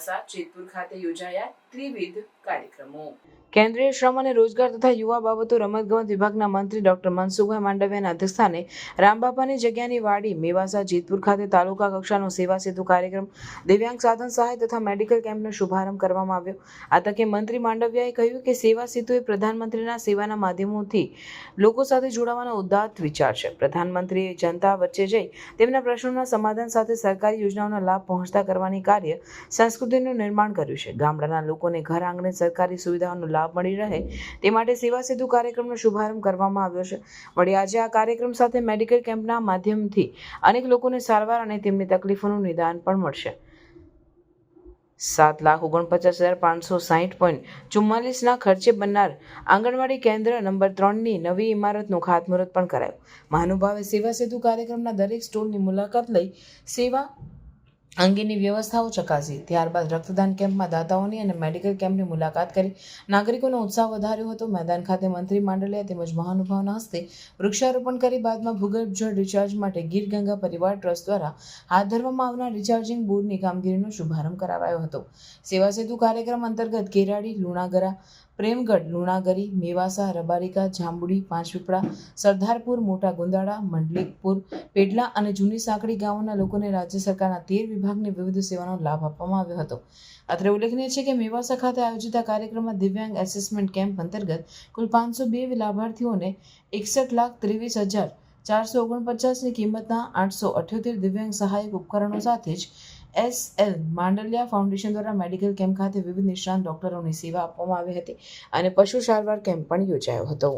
મેવાસા જેતપુર ખાતે યોજાયા ત્રિવિધ કાર્યક્રમો. કેન્દ્રીય શ્રમ અને રોજગાર તથા યુવા બાબતો રમતગમત વિભાગના મંત્રી ડોક્ટર મનસુખભાઈ માંડવિયાના અધ્યક્ષસ્થાને રામબાપાની જગ્યાની વાડી મેવાસા જેતપુર ખાતે તાલુકા કક્ષાનો સેવા સેતુ કાર્યક્રમ, દિવ્યાંગ સાધન સહાય તથા મેડિકલ કેમ્પનો શુભારંભ કરવામાં આવ્યો. આ તકે મંત્રી માંડવિયાએ કહ્યું કે સેવા સેતુ એ પ્રધાનમંત્રીના સેવાના માધ્યમોથી લોકો સાથે જોડાવાનો ઉદાત્ત વિચાર છે. પ્રધાનમંત્રીએ જનતા વચ્ચે જઈ તેમના પ્રશ્નોના સમાધાન સાથે સરકારી યોજનાઓનો લાભ પહોંચતા કરવાની કાર્ય સંસ્કૃતિનું નિર્માણ કર્યું છે. ગામડાના લોકોને ઘર આંગણે સરકારી સુવિધાઓનો લાભ મળી રહે તે માટે સેવા સેતુ કાર્યક્રમનો શુભારંભ કરવામાં આવ્યો છે. વળી આજે આ કાર્યક્રમ સાથે મેડિકલ કેમ્પના માધ્યમથી અનેક લોકોને સારવાર અને તેમની તકલીફોનું નિદાન પણ મળશે. સાત લાખ ઓગણપચાસ હજાર પાંચસો સાહીઠ પોઈન્ટ ચુમ્માલીસના ખર્ચે બનનાર આંગણવાડી કેન્દ્ર નંબર ત્રણની નવી ઇમારતનું ખાતમુહૂર્ત પણ કરાયું. મહાનુભાવે સેવા સેતુ કાર્યક્રમના દરેક સ્ટોલની મુલાકાત લઈ સેવા અંગેની વ્યવસ્થાઓ ચકાસી. ત્યારબાદ રક્તદાન કેમ્પમાં દાતાઓની અને મેડિકલ કેમ્પની મુલાકાત કરી. નાગરિકોનો ઉત્સાહ વધાર્યો હતો. મેદાન ખાતે મંત્રી માંડલિયા તેમજ મહાનુભાવના હસ્તે વૃક્ષારોપણ કરી, બાદમાં ભૂગર્ભ જળ રિચાર્જ માટે ગીર ગંગા પરિવાર ટ્રસ્ટ દ્વારા હાથ ધરવામાં આવનાર રિચાર્જિંગ બોર્ડની કામગીરીનો શુભારંભ કરાવાયો હતો. સેવા સેતુ કાર્યક્રમ અંતર્ગત કેરાડી, લુણાગરા પ્રેમગઢ, લુણાગરી, મેવાસા, રબારિકા, જાંબુડી પાંચપીપળા સરદારપુર, મોટા ગુંદાળા મંડલિકપુર પેડલા અને જૂની સાંકડી ગામોના લોકોને રાજ્ય સરકારના તેર વિભાગની વિવિધ સેવાનો લાભ આપવામાં આવ્યો હતો. અત્રે ઉલ્લેખનીય છે કે મેવાસા ખાતે આયોજિત આ કાર્યક્રમમાં દિવ્યાંગ એસેસમેન્ટ કેમ્પ અંતર્ગત કુલ પાંચસો બે લાભાર્થીઓને એકસઠ લાખ ત્રેવીસ હજાર ચારસો ઓગણપચાસની કિંમતના આઠસો અઠ્યોતેર દિવ્યાંગ સહાયક ઉપકરણો સાથે જ એસ એલ માંડલિયા ફાઉન્ડેશન દ્વારા મેડિકલ કેમ્પ ખાતે વિવિધ નિષ્ણાંત ડોક્ટરોની સેવા આપવામાં આવી હતી અને પશુ સારવાર કેમ્પ પણ યોજાયો હતો.